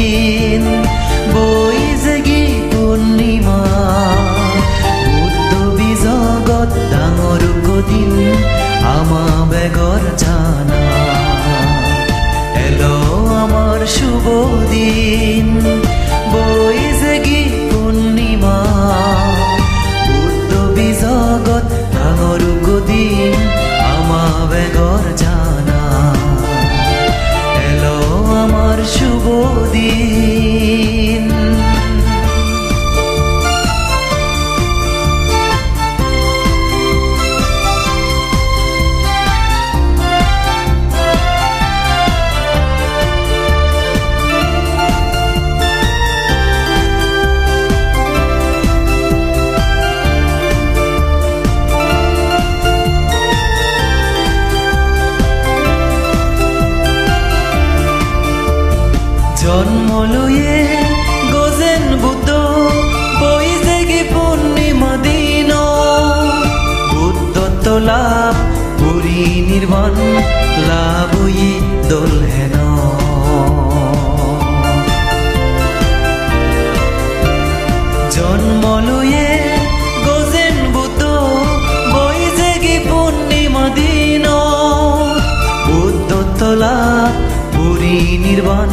দিন, বই গি পূর্ণিমা বুদ্ধ বিজগত ডাঙর দিন আমা বেগর জানা এলো আমার শুভ দিন। শুভ জন্ম লয়ে গজেন বুদ্ধ বৈশাখী পূর্ণিমা দিন। বুদ্ধত্ব লাভ পুরী নির্বাণ লাভ দোল জন্ম লয়ে গজেন বুদ্ধ বৈশাখী পূর্ণিমা দিন। বুদ্ধত্ব লাভ পুরী নির্বাণ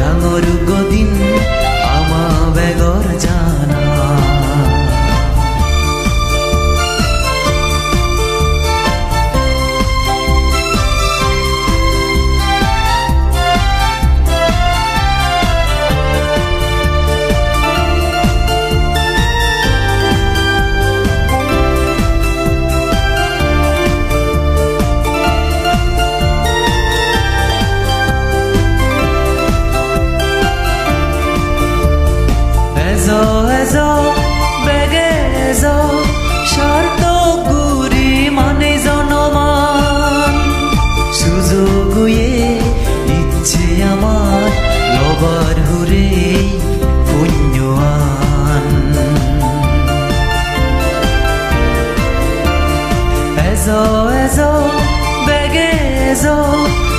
ডাঙর গদিন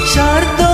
শর্ত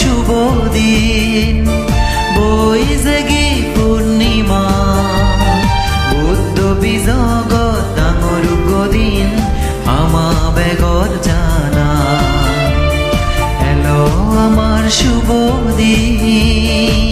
শুভ দিন। বৈশাখী পূর্ণিমা, বুদ্ধ বিজগত ডাঙর গদিন আমা বেগর জানা। এলো আমার শুভ দিন।